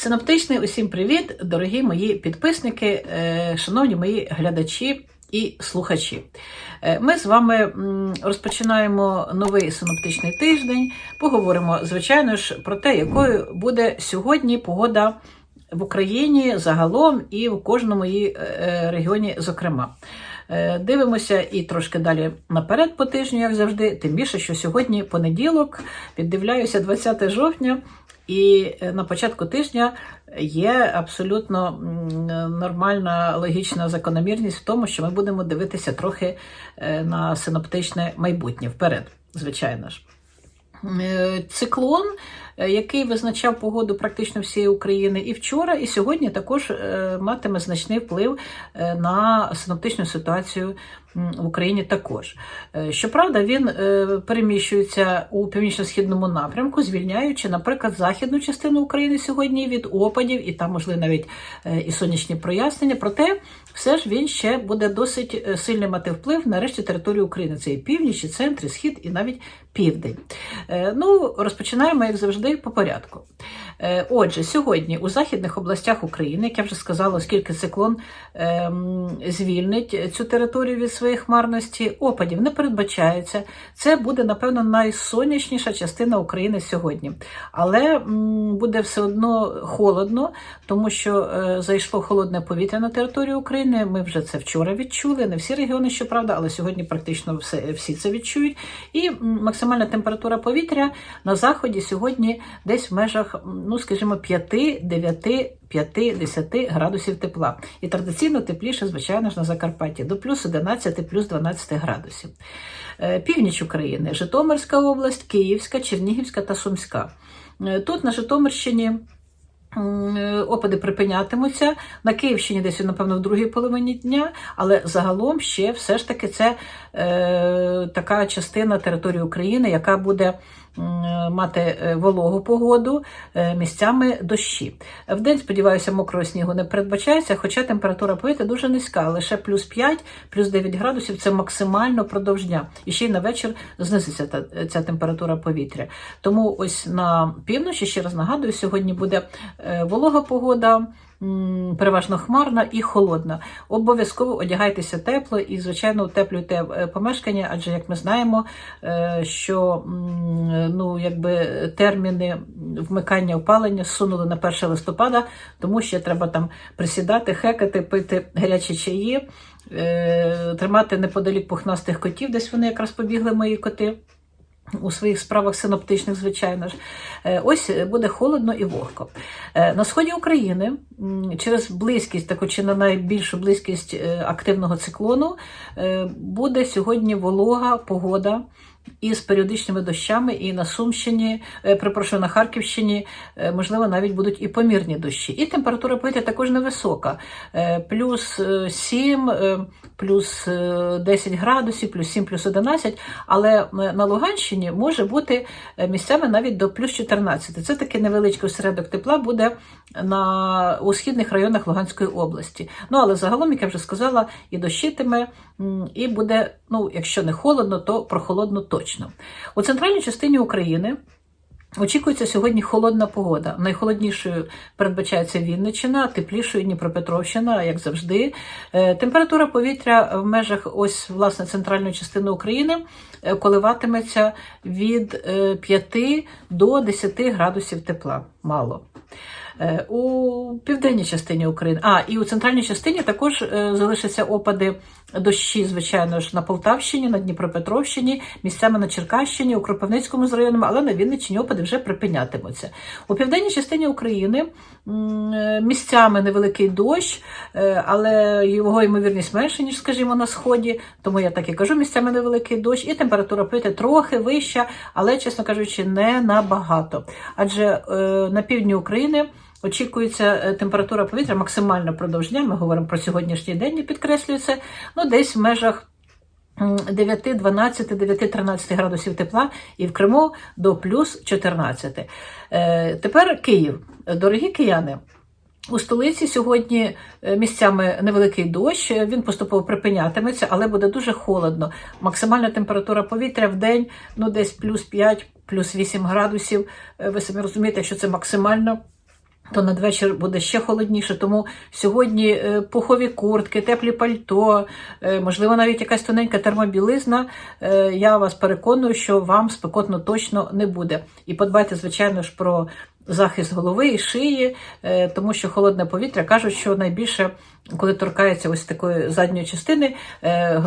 Синоптичний усім привіт, дорогі мої підписники, е, шановні мої глядачі і слухачі. Е, Ми з вами розпочинаємо новий синоптичний тиждень. Поговоримо, звичайно ж, про те, якою буде сьогодні погода в Україні загалом і в кожному її е, регіоні, зокрема. Дивимося і трошки далі наперед по тижню, як завжди. Тим більше, що сьогодні понеділок, піддивляюся 20 жовтня, і е, на початку тижня є абсолютно нормальна логічна закономірність в тому, що ми будемо дивитися трохи е, на синоптичне майбутнє вперед, звичайно ж. Е, Циклон, який визначав погоду практично всієї України і вчора, і сьогодні також е, матиме значний вплив е, на синоптичну ситуацію в Україні також. Е, Щоправда, він е, переміщується у північно-східному напрямку, звільняючи, наприклад, західну частину України сьогодні від опадів, і там, можливо, навіть е, і сонячні прояснення. Проте, все ж він ще буде досить е, сильний мати вплив на решті території України. Це і північ, і центр, і схід, і навіть південь. Е, Ну, розпочинаємо, як завжди, по порядку. Е, Отже, сьогодні у західних областях України, як я вже сказала, оскільки циклон ем, звільнить цю територію від своєї хмарності, опадів не передбачається. Це буде, напевно, найсонячніша частина України сьогодні. Але буде все одно холодно, тому що е, зайшло холодне повітря на територію України. Ми вже це вчора відчули. Не всі регіони, щоправда, але сьогодні практично всі це відчують. І максимальна температура повітря на заході сьогодні десь в межах, ну скажімо, 5-9 5-10 градусів тепла. І традиційно тепліше, звичайно ж, на Закарпатті до плюс 11, плюс 12 градусів. Е, Північ України, Житомирська область, Київська, Чернігівська та Сумська. Е, Тут на Житомирщині е, опади припинятимуться. На Київщині десь, напевно, в другій половині дня, але загалом ще все ж таки це е, така частина території України, яка буде мати е, вологу погоду, е, місцями дощі. Вдень, сподіваюся, мокрого снігу не передбачається, хоча температура повітря дуже низька, лише плюс 5, плюс 9 градусів це максимально продовж дня. І ще й на вечір знизиться та, ця температура повітря. Тому ось на півночі, ще раз нагадую, сьогодні буде е, волога погода. Переважно хмарна і холодна. Обов'язково одягайтеся тепло і, звичайно, утеплюйте е, помешкання, адже, як ми знаємо, е, що ну, якби терміни вмикання опалення зсунули на 1 листопада, тому ще треба там присідати, хекати, пити гарячі чаї, е, тримати неподалік пухнастих котів, десь вони якраз побігли мої коти. У своїх справах синоптичних, звичайно ж, Е, ось буде холодно і вогко. Е, На сході України через близькість, таку чи на найбільшу близькість е, активного циклону, е, буде сьогодні волога погода. Із періодичними дощами, і на Сумщині, е, перепрошую, на Харківщині, е, можливо, навіть будуть і помірні дощі. І температура повітря також невисока. Е, Плюс е, 7, е, плюс е, 10 градусів, плюс 7, плюс 11, але на Луганщині може бути місцями навіть до плюс 14. Це такий невеличкий осередок тепла буде на, у східних районах Луганської області. Ну, але загалом, як я вже сказала, і дощитиме, і буде, ну, якщо не холодно, то прохолодно точно. У центральній частині України Очікується сьогодні холодна погода. Найхолоднішою передбачається Вінниччина, теплішою Дніпропетровщина, як завжди. Е, Температура повітря в межах ось власне центральної частини України е, коливатиметься від е, 5 до 10 градусів тепла. Мало. Е, У південній частині України, а і у центральній частині також е, залишаться опади дощі, звичайно ж, на Полтавщині, на Дніпропетровщині, місцями на Черкащині, у Кропивницькому з районом, але на Вінниччині опади вже припинятимуться. У південній частині України е, місцями невеликий дощ, але його ймовірність менше, ніж, скажімо, на сході. Тому я так і кажу, місцями невеликий дощ, і температура повітря трохи вища, але, чесно кажучи, не набагато. Адже на півдні України. Очікується е, температура повітря максимально продовж дня. Ми говоримо про сьогоднішній день, і підкреслюю це, ну десь в межах 9, 12, 9, 13 градусів тепла і в Криму до плюс 14. Е, Тепер Київ. Дорогі кияни. У столиці сьогодні е, місцями невеликий дощ, він поступово припинятиметься, але буде дуже холодно. Максимальна температура повітря в день ну десь плюс 5, плюс 8 градусів. Ви самі розумієте, що це максимально то надвечір буде ще холодніше. Тому сьогодні е, пухові куртки, теплі пальто, е, можливо, навіть якась тоненька термобілизна. Е, Я вас переконую, що вам спекотно точно не буде. І подбайте, звичайно ж, про захист голови і шиї, е, тому що холодне повітря кажуть, що найбільше, коли торкається ось такої задньої частини е,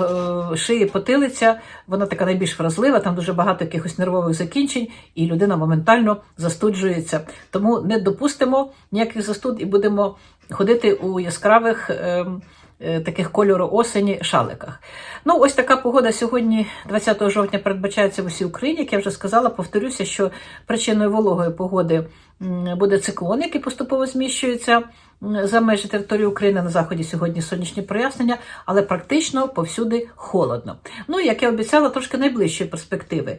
шиї потилиця, вона така найбільш вразлива, там дуже багато якихось нервових закінчень, і людина моментально застуджується. Тому не допустимо ніяких застуд і будемо ходити у яскравих. Е, Таких кольору осені шаликах. Ну, ось така погода сьогодні, 20 жовтня, передбачається в усій Україні. Як я вже сказала, повторюся, що причиною вологої погоди буде циклон, який поступово зміщується за межі території України. На заході сьогодні сонячні прояснення, але практично повсюди холодно. Ну, як я обіцяла, трошки найближчої перспективи.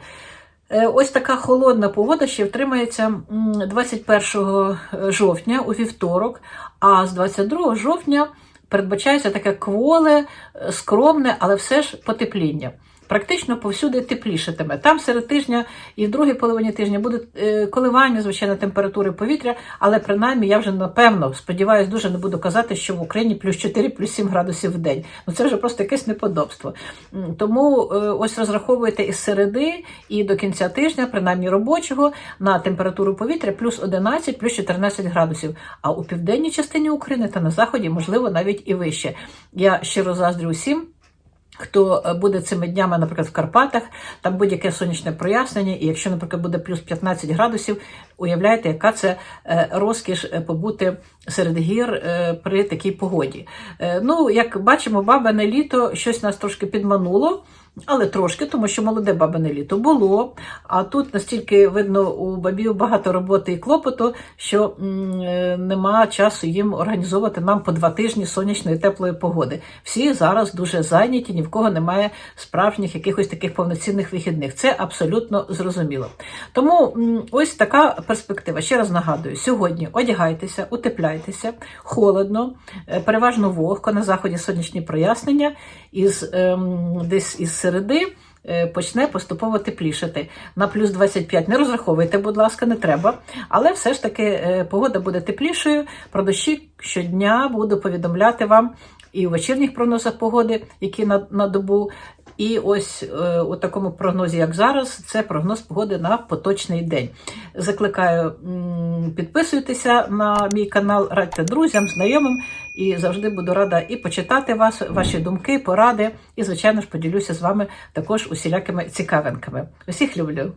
Е, Ось така холодна погода ще втримається 21 жовтня у вівторок, а з 22 жовтня передбачається таке кволе, е, скромне, але все ж потепління. Практично повсюди теплішатиме. Там серед тижня і в другій половині тижня будуть е, коливання, звичайно, температури повітря, але принаймні я вже напевно сподіваюся, дуже не буду казати, що в Україні плюс 4, плюс 7 градусів в день. Ну це вже просто якесь неподобство. Тому е, ось розраховуйте із середи і до кінця тижня, принаймні робочого, на температуру повітря плюс 11, плюс 14 градусів. А у південній частині України та на заході, можливо, навіть і вище. Я щиро заздрю усім. Хто е, буде цими днями, наприклад, в Карпатах, там будь-яке сонячне прояснення, і якщо, наприклад, буде плюс 15 градусів, уявляєте, яка це е, розкіш е, побути серед гір при такій погоді. Ну, як бачимо, бабине літо щось нас трошки підмануло. Але трошки, тому що молоде бабине літо було. А тут настільки видно у бабів багато роботи і клопоту, що е, нема часу їм організовувати нам по два тижні сонячної теплої погоди. Всі зараз дуже зайняті, ні в кого немає справжніх якихось таких повноцінних вихідних. Це абсолютно зрозуміло. Тому ось така перспектива. Ще раз нагадую: сьогодні одягайтеся, утепляйтеся, холодно, е, переважно вогко, на заході сонячні прояснення, із ем, десь із середи. е, Почне поступово теплішати на плюс 25. Не розраховуйте, будь ласка, не треба. Але все ж таки е, погода буде теплішою. Про дощі щодня буду повідомляти вам і у вечірніх прогнозах погоди, які на, на добу. І ось е, у такому прогнозі, як зараз, це прогноз погоди на поточний день. Закликаю, підписуйтеся на мій канал, радьте друзям, знайомим, і завжди буду рада і почитати вас, ваші думки, поради. І, звичайно ж, поділюся з вами також усілякими цікавинками. Усіх люблю!